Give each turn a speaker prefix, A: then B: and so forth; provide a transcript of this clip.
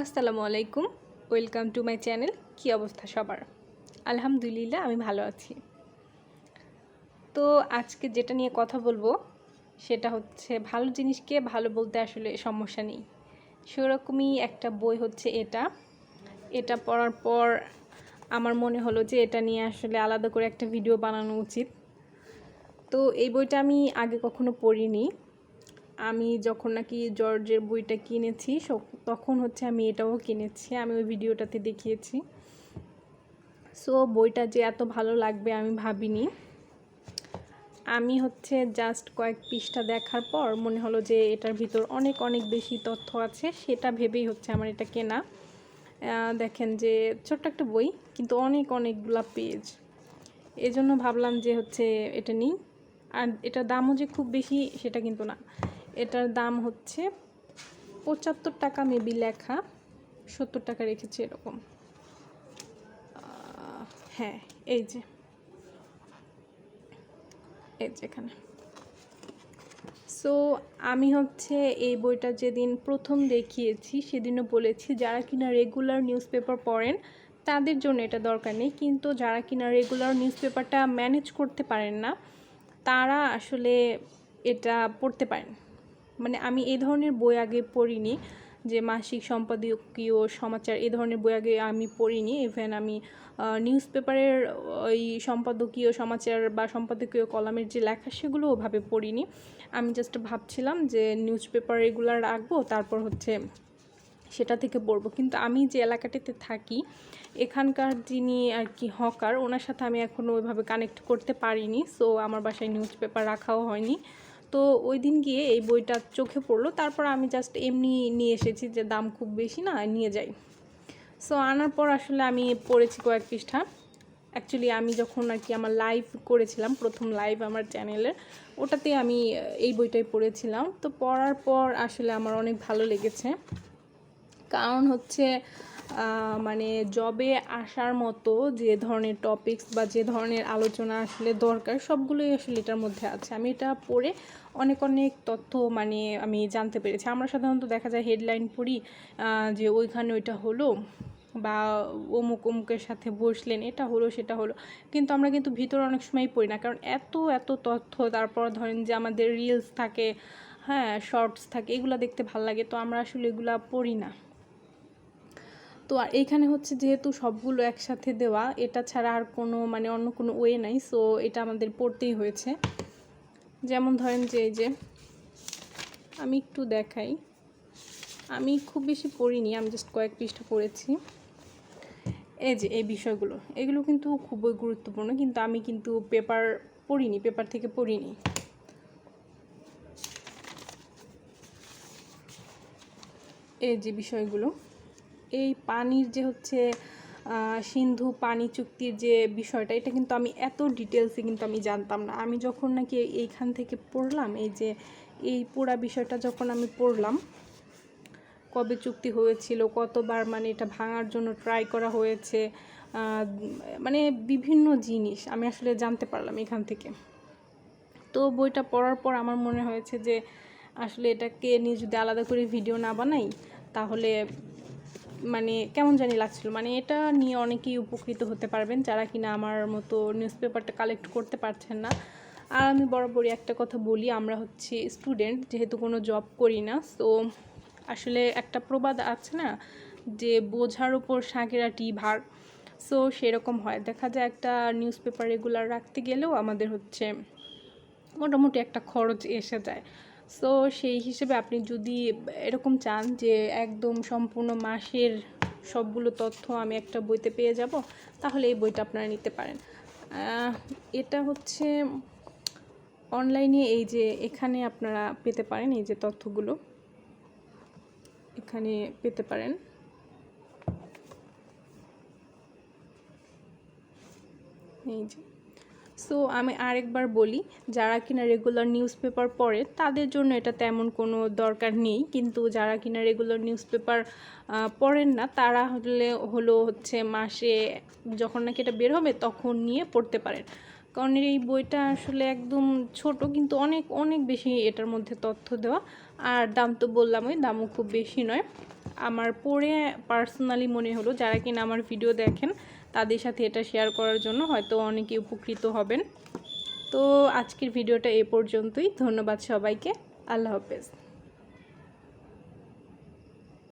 A: আসসালামু আলাইকুম। Welcome to my channel. কী অবস্থা সবার? আলহামদুলিল্লাহ, আমি ভালো আছি। তো আজকে যেটা নিয়ে কথা বলব, সেটা হচ্ছে ভালো জিনিসকে ভালো বলতে আসলে সমস্যা নেই। সেরকমই একটা বই হচ্ছে এটা। এটা পড়ার পর আমার মনে হলো যে এটা নিয়ে আসলে আলাদা করে একটা ভিডিও বানানো উচিত। তো এই বইটা আমি আগে কখনো পড়িনি। আমি যখন নাকি জর্জের বইটা কিনেছি তখন হচ্ছে আমি এটাও কিনেছি, আমি ওই ভিডিওটাতে দেখিয়েছি। সো বইটা যে এত ভালো লাগবে আমি ভাবিনি। আমি হচ্ছে জাস্ট কয়েক পৃষ্ঠা দেখার পর মনে হলো যে এটার ভিতর অনেক অনেক বেশি তথ্য আছে, সেটা ভেবেই হচ্ছে আমার এটা কেনা। দেখেন যে ছোট্ট একটা বই, কিন্তু অনেক, অনেকগুলা পেজ। এজন্য ভাবলাম যে হচ্ছে এটা নিই। আর এটার দামও যে খুব বেশি, সেটা কিন্তু না। এটার দাম হচ্ছে পঁচাত্তর টাকা মেবি লেখা, সত্তর টাকা রেখেছি এরকম। হ্যাঁ এই যে। এই যে এখানে। সো আমি হচ্ছে এই বইটা যেদিন প্রথম দেখিয়েছি, সেদিনও বলেছি, যারা কিনা রেগুলার নিউজ পেপার পড়েন, তাদের জন্য এটা দরকার নেই। কিন্তু যারা কিনা রেগুলার নিউজ পেপারটা ম্যানেজ করতে পারেন না, তারা আসলে এটা পড়তে পারেন। মানে আমি এই ধরনের বই আগে পড়িনি, যে মাসিক সম্পাদকীয় সমাচার, এই ধরনের বই আগে আমি পড়িনি। ইভেন আমি নিউজ পেপারের ওই সম্পাদকীয় সমাচার বা সম্পাদকীয় কলামের যে লেখা, সেগুলো ওভাবে পড়িনি। আমি জাস্ট ভাবছিলাম যে নিউজ পেপার রেগুলার রাখব, তারপর হচ্ছে সেটা থেকে পড়ব। কিন্তু আমি যে এলাকাটিতে থাকি, এখানকার যিনি আর কি হকার ওনার সাথে আমি এখনও ওইভাবে কানেক্ট করতে পারিনি। সো আমার বাসায় নিউজ পেপার রাখাও হয়নি। তো ওই দিন গিয়ে এই বইটা চোখে পড়ল। তারপর আমি জাস্ট এমনি নিয়ে এসেছি যে দাম খুব বেশি না, নিয়ে যাই। সো আনার পর আসলে আমি পড়েছি কয়েক পৃষ্ঠা। অ্যাকচুয়ালি আমি যখন আর কি আমার লাইভ করেছিলাম, প্রথম লাইভ আমার চ্যানেলের ওটাতে আমি এই বইটাই পড়েছিলাম। তো পড়ার পর আসলে আমার অনেক ভালো লেগেছে। কারণ হচ্ছে মানে জবে আসার মতো যে ধরনের টপিকস বা যে ধরনের আলোচনা আসলে দরকার, সবগুলোই আসলে এটার মধ্যে আছে। আমি এটা পড়ে অনেক অনেক তথ্য মানে আমি জানতে পেরেছি। আমরা সাধারণত দেখা যায় হেডলাইন পড়ি যে ওইখানে ওইটা হলো বা অমুক অমুকের সাথে বসলেন, এটা হলো, সেটা হলো। কিন্তু আমরা কিন্তু ভিতরে অনেক সময় পড়ি না। কারণ এত এত তথ্য, তারপর ধরেন যে আমাদের রিলস থাকে হ্যাঁ শর্টস থাকে, এগুলো দেখতে ভালো লাগে। তো আমরা আসলে এগুলো পড়ি না। তো এইখানে হচ্ছে যেহেতু সবগুলো একসাথে দেওয়া, এটা ছাড়া আর কোনো মানে অন্য কোনো ওয়ে নাই সো এটা আমাদের পড়তেই হয়েছে। যেমন ধরেন যে, এই যে, আমি একটু দেখাই। আমি খুব বেশি পড়িনি, আমি জাস্ট কয়েক পৃষ্ঠা পড়েছি। এই যে, এই বিষয়গুলো, এগুলো কিন্তু খুবই গুরুত্বপূর্ণ, কিন্তু আমি কিন্তু পেপার পড়িনি পেপার থেকে পড়িনি। এই যে বিষয়গুলো। এই পানির যে হচ্ছে সিন্ধু পানি চুক্তির যে বিষয়টা, এটা কিন্তু আমি এত ডিটেলসে কিন্তু আমি জানতাম না। আমি যখন নাকি এইখান থেকে পড়লাম, এই যে এই পুরা বিষয়টা যখন আমি পড়লাম, কবে চুক্তি হয়েছিল, কতবার মানে এটা ভাঙার জন্য ট্রাই করা হয়েছে মানে বিভিন্ন জিনিস আমি আসলে জানতে পারলাম এখান থেকে। তো বইটা পড়ার পর আমার মনে হয়েছে যে, আসলে এটাকে নিয়ে যদি আলাদা করে ভিডিও না বানাই, তাহলে মানে কেমন জানি লাগছিল? মানে এটা নিয়ে অনেকেই উপকৃত হতে পারবেন যারা কিনা আমার মতো নিউজ পেপারটা কালেক্ট করতে পারছেন না। আর আমি বরাবরই একটা কথা বলি, আমরা হচ্ছে স্টুডেন্ট যেহেতু কোনো জব করি না তো আসলে একটা প্রবাদ আছে না, যে বোঝার উপর টি ভার। সো সেরকম হয়। দেখা যায় একটা নিউজ পেপার রেগুলার রাখতে গেলেও আমাদের হচ্ছে মোটামুটি একটা খরচ এসে যায়। সো সেই হিসেবে আপনি যদি এরকম চান যে একদম সম্পূর্ণ মাসের সবগুলো তথ্য আমি একটা বইতে পেয়ে যাব, তাহলে এই বইটা আপনারা নিতে পারেন। এটা হচ্ছে অনলাইনে এই যে এখানে আপনারা পেতে পারেন এই যে তথ্যগুলো। এখানে পেতে পারেন। এই যে। সো আমি আরেকবার বলি, যারা কিনা রেগুলার নিউজ পেপার পড়ে, তাদের জন্য এটা তেমন কোনো দরকার নেই। কিন্তু যারা কিনা রেগুলার নিউজ পেপার পড়েন না, তারা হলে, হলো হচ্ছে মাসে, যখন নাকি এটা বের হবে, তখন নিয়ে পড়তে পারেন। কারণ এই বইটা আসলে একদম ছোট, কিন্তু অনেক অনেক বেশি এটার মধ্যে তথ্য দেওয়া। আর দাম তো বললামই, দামও খুব বেশি নয়। আমার পড়ে পার্সোনালি মনে হলো, যারা কিনা আমার ভিডিও দেখেন তাদের সাথে এটা শেয়ার করার জন্য হয়তো অনেকে উপকৃত হবেন। তো আজকের ভিডিওটা এ পর্যন্তই। ধন্যবাদ সবাইকে। আল্লাহ হাফেজ।